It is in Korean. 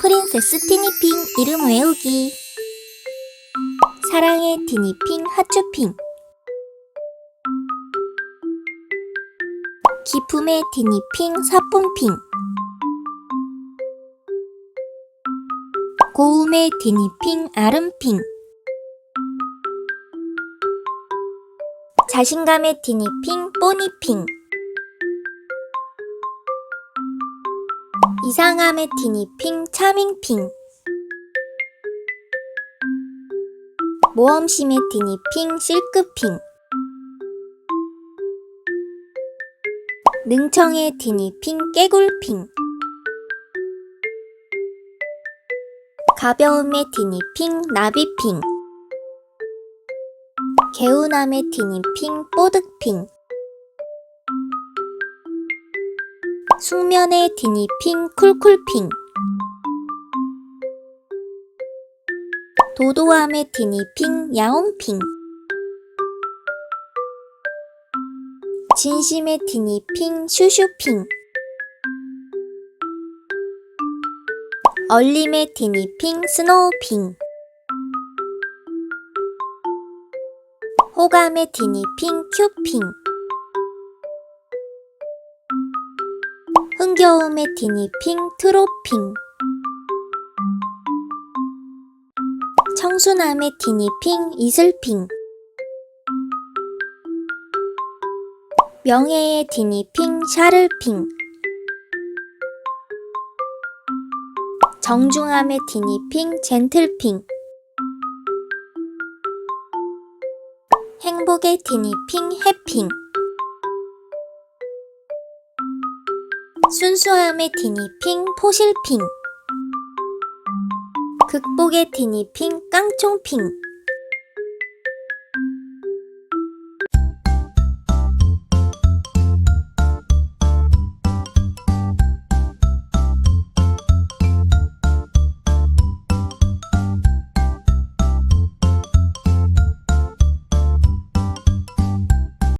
프린세스 티니핑 이름 외우기. 사랑의 티니핑 하츄핑. 기품의 티니핑 사뿐핑. 고음의 티니핑 아름핑. 자신감의 티니핑 뽀니핑 이상함의 티니핑 차밍핑. 모험심의 티니핑 실크핑. 능청의 티니핑 깨굴핑. 가벼움의 티니핑 나비핑. 개운함의 티니핑 뽀득핑 숙면의 티니핑 쿨쿨핑. 도도함의 티니핑 야옹핑. 진심의 티니핑 슈슈핑. 얼림의 티니핑 스노우핑. 호감의 티니핑 큐핑 흥겨움의 티니핑 트로핑. 청순함의 티니핑 이슬핑. 명예의 티니핑 샤를핑. 정중함의 티니핑 젠틀핑. 행복의 티니핑 해핑 순수함의 티니핑 포실핑. 극복의 티니핑 깡총핑